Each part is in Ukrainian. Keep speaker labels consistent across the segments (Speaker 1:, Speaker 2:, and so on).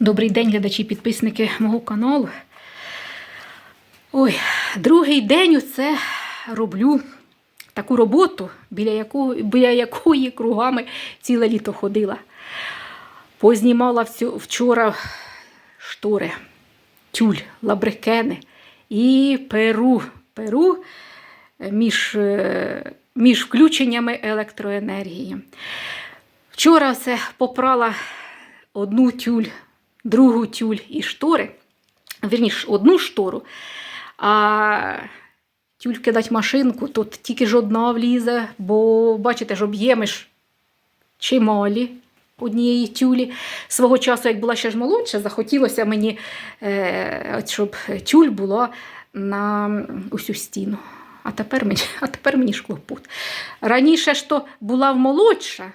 Speaker 1: Добрий день, глядачі, підписники мого каналу. Ой, другий день оце роблю таку роботу, біля якої, біля якої кругами ціле літо ходила. Познімала вчора штори, тюль, лабрикени і перу. Перу між, е, між включеннями електроенергії. Вчора все попрала одну тюль, другу тюль і штори. Вірніше, одну штору, а тюль кидать машинку, тут тільки ж одна влізе, бо бачите ж, об'єми ж чималі однієї тюлі. Свого часу, як була ще ж молодша, захотілося мені, е, щоб тюль була на усю стіну. А тепер мені, а тепер мені ж клопот. Раніше ж то була молодша,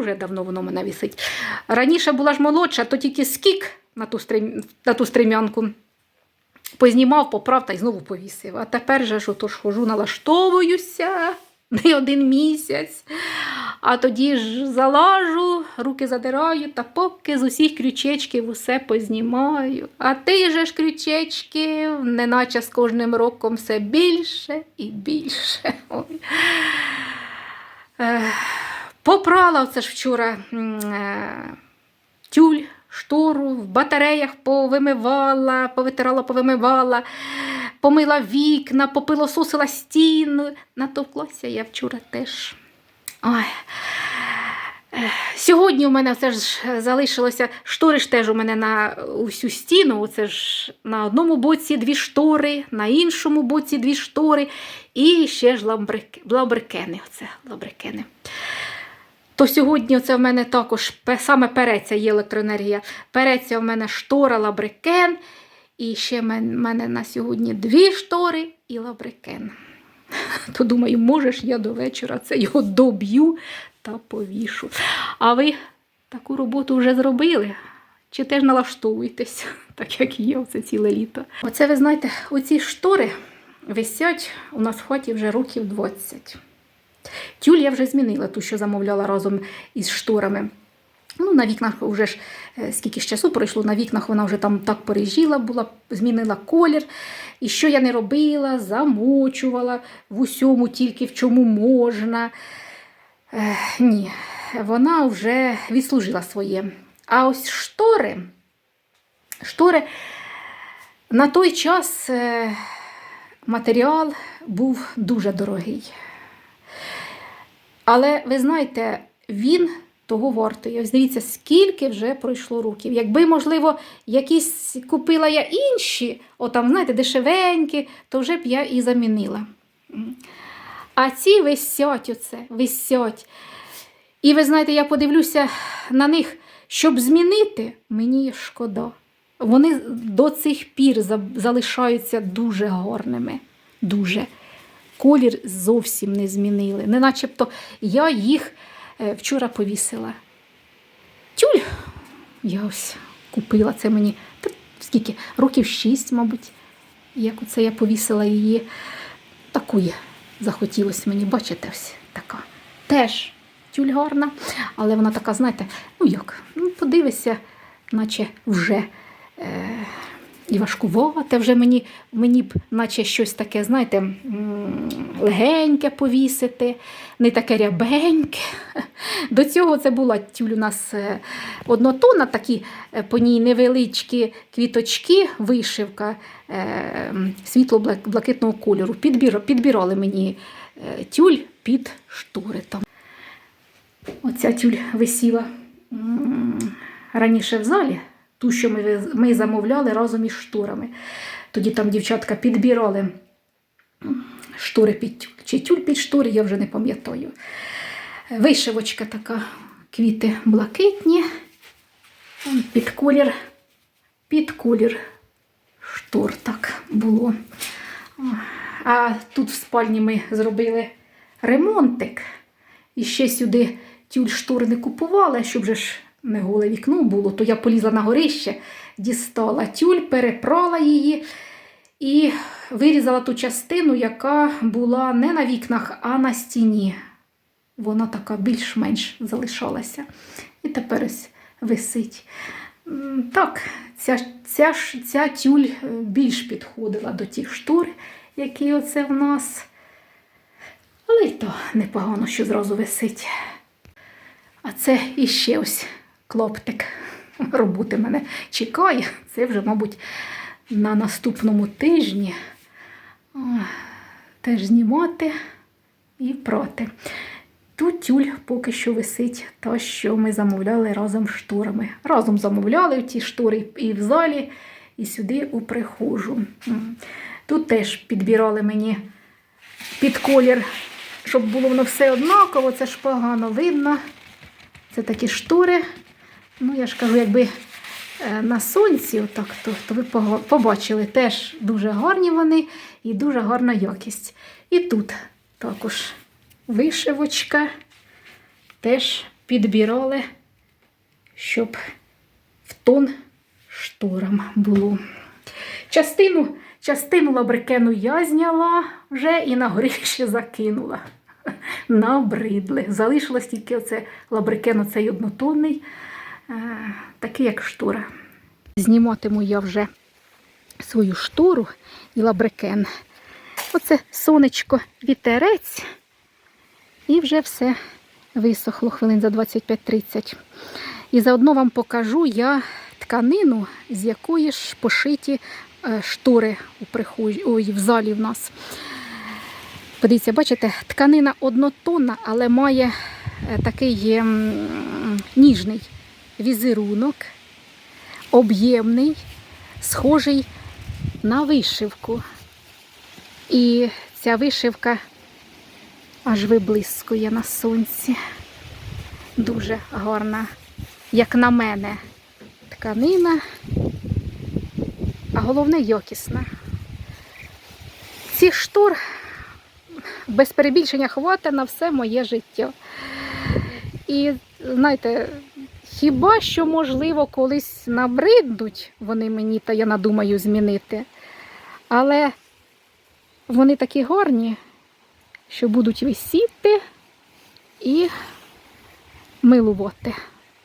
Speaker 1: вже давно воно мене висить. Раніше була ж молодша, то тільки скік на ту, стрим, на ту стрем'янку познімав, поправ та й знову повісив. А тепер же ж отож хожу, налаштовуюся не один місяць. А тоді ж залажу, руки задираю та поки з усіх крючечків усе познімаю. А ти же ж крючечків, неначе з кожним роком все більше і більше. Ой. Ех, Попрала оце ж вчора е, тюль, штору, в батареях повимивала, повитирала, повимивала, помила вікна, попилососила стіну. Натовклася я вчора теж. Ой. Сьогодні у мене все ж залишилося, штори ж теж у мене на усю стіну. Оце ж на одному боці дві штори, на іншому боці дві штори, і ще ж ламбрик, лабрикени. Оце, лабрикени. То сьогодні оце в мене також саме переться є електроенергія. Переться в мене штора, лабрикен. І ще в мене на сьогодні дві штори і лабрикен. То думаю, можеш я до вечора це його доб'ю та повішу. А ви таку роботу вже зробили? Чи теж налаштовуєтесь, так як є оце ціле літо? Оце ви знаєте, оці штори висять у нас в хаті вже років 20. Тюль я вже змінила, ту, що замовляла разом із шторами. Ну, на вікнах вже ж е, скільки ж часу пройшло, на вікнах вона вже там так пережила була, змінила колір. І що я не робила, замочувала в усьому, тільки в чому можна. Е, ні, вона вже відслужила своє. А ось штори, штори на той час е, матеріал був дуже дорогий. Але ви знаєте, він того вартує. Ось дивіться, скільки вже пройшло років. Якби, можливо, якісь купила я інші, отам, знаєте, дешевенькі, то вже б я і замінила. А ці висять оце, висять. І ви знаєте, я подивлюся на них, щоб змінити, мені шкода. Вони до цих пір залишаються дуже гарними. Дуже. Колір зовсім не змінили. Не начебто я їх е, вчора повісила. Тюль я ось купила це мені скільки? Років шість, мабуть. Як оце я повісила її. Такої захотілося мені, бачите, ось така. Теж тюль гарна, але вона така, знаєте, ну як, ну подивися, наче вже. Е- і важкувате вже мені, мені б, наче щось таке, знаєте, легеньке повісити, не таке рябеньке. До цього це була тюль у нас е, однотонна, такі е, по ній невеличкі квіточки, вишивка е, світло-блакитного кольору. Підбір, підбирали мені тюль під штори. Там. Оця тюль висіла раніше в залі, ту, що ми, ми замовляли разом із шторами. Тоді там дівчатка підбирали м, штори під тюль. Чи тюль під штори, я вже не пам'ятаю. Вишивочка така, квіти блакитні, під колір, під колір штор так було. А тут в спальні ми зробили ремонтик. І ще сюди тюль штори не купувала, щоб же ж не голе вікно було, то я полізла на горище, дістала тюль, перепрала її і вирізала ту частину, яка була не на вікнах, а на стіні. Вона така більш-менш залишалася. І тепер ось висить. Так, ця, ця, ця тюль е, більш підходила до тих штор, які оце в нас. Але й то непогано, що зразу висить. А це іще ось клоптик. Роботи мене чекає. Це вже, мабуть, на наступному тижні теж знімати і прати. Тут тюль поки що висить, та, що ми замовляли разом з шторами. Разом замовляли ті штори і в залі, і сюди у прихожу. Тут теж підбирали мені під колір, щоб було воно все однаково, це ж погано видно. Це такі штори. Ну, я ж кажу, якби е, на сонці, отак, то, то ви побачили, теж дуже гарні вони і дуже гарна якість. І тут також вишивочка теж підбирали, щоб в тон шторам було. Частину, частину лабрикену я зняла вже і на горіще закинула. Набридли. Залишилось тільки оце лабрикен, оцей однотонний, такий як штора. Зніматиму я вже свою штору і лабрикен. Оце сонечко, вітерець, і вже все висохло хвилин за 25-30. І заодно вам покажу я тканину, з якої ж пошиті е, штори у прихожі, ой, в залі в нас. Подивіться, бачите, тканина однотонна, але має е, такий ем, ніжний візерунок, об'ємний, схожий на вишивку. І ця вишивка аж виблискує на сонці. Дуже гарна, як на мене, тканина, а головне якісна. Цих штор без перебільшення хватить на все моє життя. І знаєте, хіба що, можливо, колись набриднуть вони мені, та я надумаю змінити. Але вони такі гарні, що будуть висіти і милувати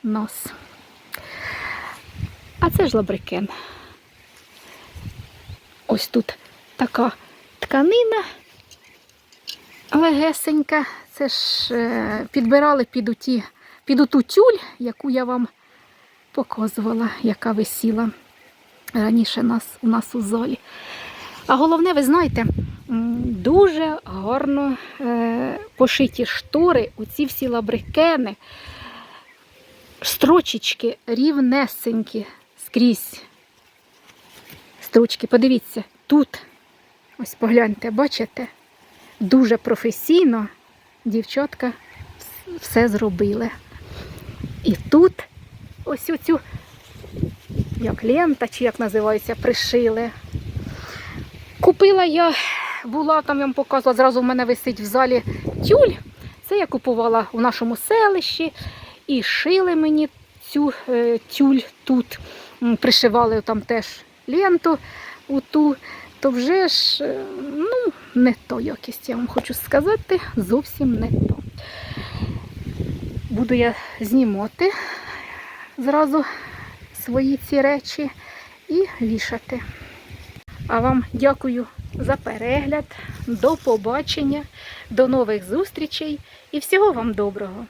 Speaker 1: нас. А це ж лабрикен. Ось тут така тканина легесенька. Це ж е, підбирали під, уті, під оту тюль, яку я вам показувала, яка висіла раніше нас, у нас у залі. А головне, ви знаєте, дуже гарно е, пошиті штори, оці всі лабрикени, строчечки рівнесенькі скрізь. Строчки, подивіться, тут, ось погляньте, бачите, дуже професійно дівчатка все зробили. І тут ось оцю, як лента, чи як називається, пришили. Купила я, була там, я вам показувала, зразу в мене висить в залі тюль. Це я купувала у нашому селищі і шили мені цю е, тюль тут. Пришивали там теж ленту у ту. То вже ж е, ну, не то якість, я вам хочу сказати, зовсім не то. Буду я знімати зразу свої ці речі і вішати. А вам дякую за перегляд. До побачення, до нових зустрічей і всього вам доброго!